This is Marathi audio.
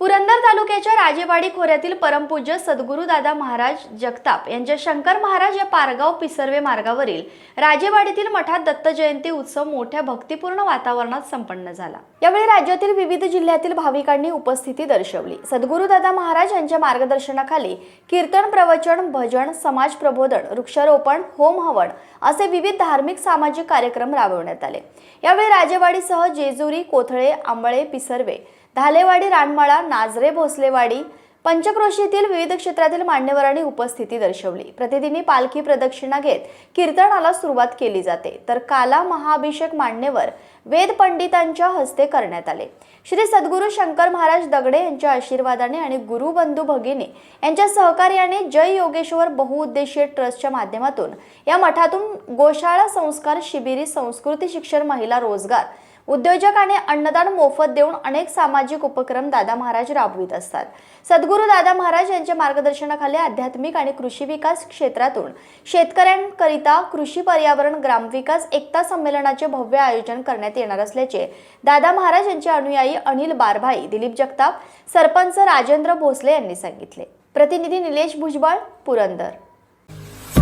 पुरंदर तालुक्याच्या राजेवाडी खोऱ्यातील परमपूज्य सद्गुरुदादा महाराज जगताप यांच्या शंकर महाराज या पारगाव पिसर्वे मार्गावरील राजेवाडीतील मठात दत्त जयंती उत्सव मोठ्या भक्तिपूर्ण वातावरणात संपन्न झाला. यावेळी राज्यातील विविध जिल्ह्यातील भाविकांनी उपस्थिती दर्शवली. सद्गुरुदादा महाराज यांच्या मार्गदर्शनाखाली कीर्तन प्रवचन भजन समाज प्रबोधन वृक्षारोपण होम हवन असे विविध धार्मिक सामाजिक कार्यक्रम राबवण्यात आले. यावेळी राजेवाडीसह जेजुरी कोथळे आंबळे पिसर्वे धालेवाडी रानमाळा नाझरे भोसलेवाडी पंचक्रोशीतील विविध क्षेत्रातील मान्यवरांनी उपस्थिती दर्शवली. प्रतिदिनी पालखी प्रदक्षिणा घेत कीर्तनाला सुरुवात केली जाते. तर काला महाअभिषेक मान्यवर वेद पंडितांच्या हस्ते करण्यात आले. श्री सद्गुरू शंकर महाराज दगडे यांच्या आशीर्वादाने आणि गुरुबंधू भगिनी यांच्या सहकार्याने जय योगेश्वर बहुउद्देशीय ट्रस्टच्या माध्यमातून या मठातून गोशाळा संस्कार शिबिरी संस्कृती शिक्षण महिला रोजगार उद्योजक आणि अन्नदान मोफत देऊन अनेक सामाजिक उपक्रम दादा महाराज राबवित असतात. सद्गुरू दादा महाराज यांच्या मार्गदर्शनाखाली आध्यात्मिक आणि कृषी विकास क्षेत्रातून शेतकऱ्यांकरिता कृषी पर्यावरण ग्रामविकास एकता संमेलनाचे भव्य आयोजन करण्यात येणार असल्याचे दादा महाराज यांचे अनुयायी अनिल बारभाई दिलीप जगताप सरपंच राजेंद्र भोसले यांनी सांगितले. प्रतिनिधी निलेश भुजबळ पुरंदर.